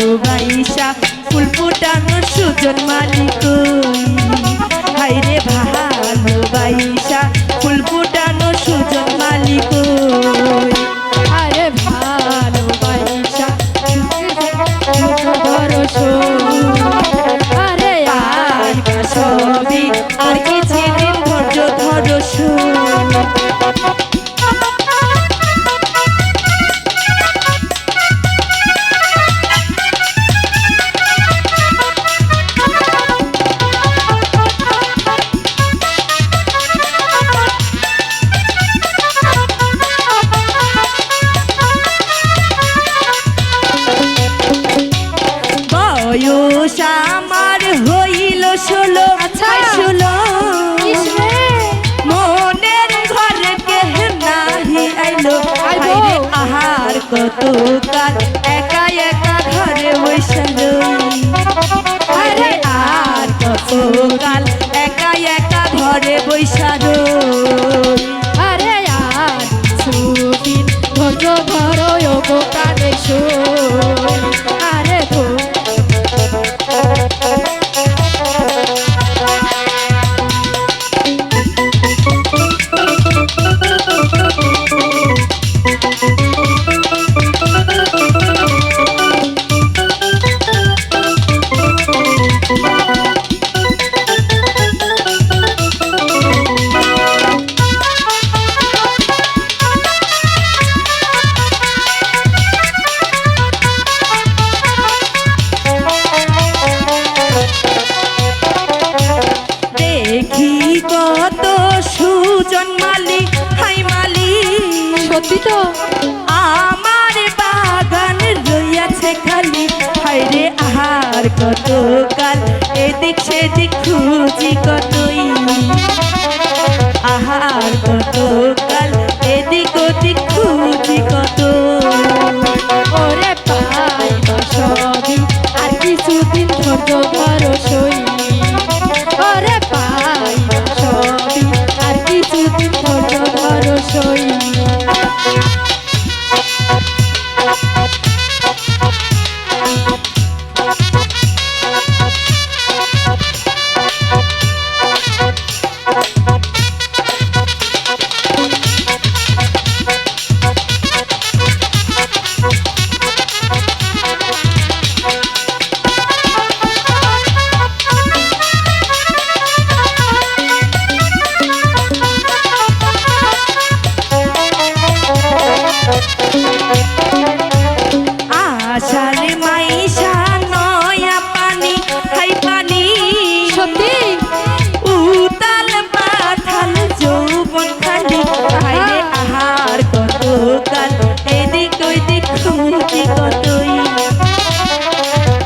ভালোবাইসা ফুল ফুটানোর সুজন মালিক। হাইরে ভালোবাইসা ফুল ফুটানোর সুজন মালিক। আরে ভালোবাইসা বড় বয়স আমার হইল ষোলো আচ্ছা। ষোলো। মনের ঘরে কে নাহি আইলো। আহার কত কাল। একা একা ঘরে বৈশালো আরে আর কত কাল। একা একা ঘরে বৈশালো আরে আর সুদিন ধৈর্য ধরো কানে আরে সুজন মালি হাই মালি সত্যি তো? আমার বাগান রইয়াছে খালি। হাইরে আহার কত কাল এদিক সেদিক খুঁজি কতই। আহার কত কাল এদিক ওদিক খুঁজি কত ওরে পাই সবই আর কিছুদিন ধৈর্য ধরো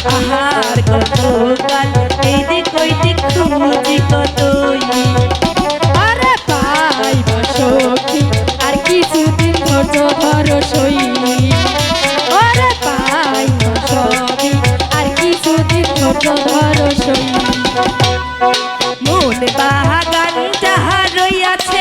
আহার কত কাল এদিক ওইদিক খুঁজি কতই। আরে পাই সখী আর কিছুদিন ধৈর্য ধরো সই ওরে পাই সবই আর কিছুদিন ধৈর্য ধরো সই মন বাগান যাহা রইয়াছে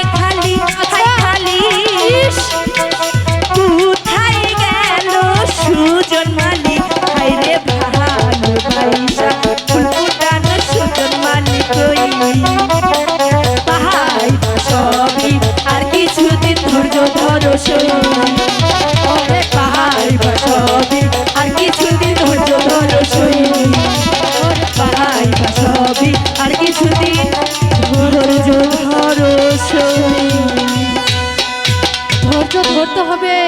হবে।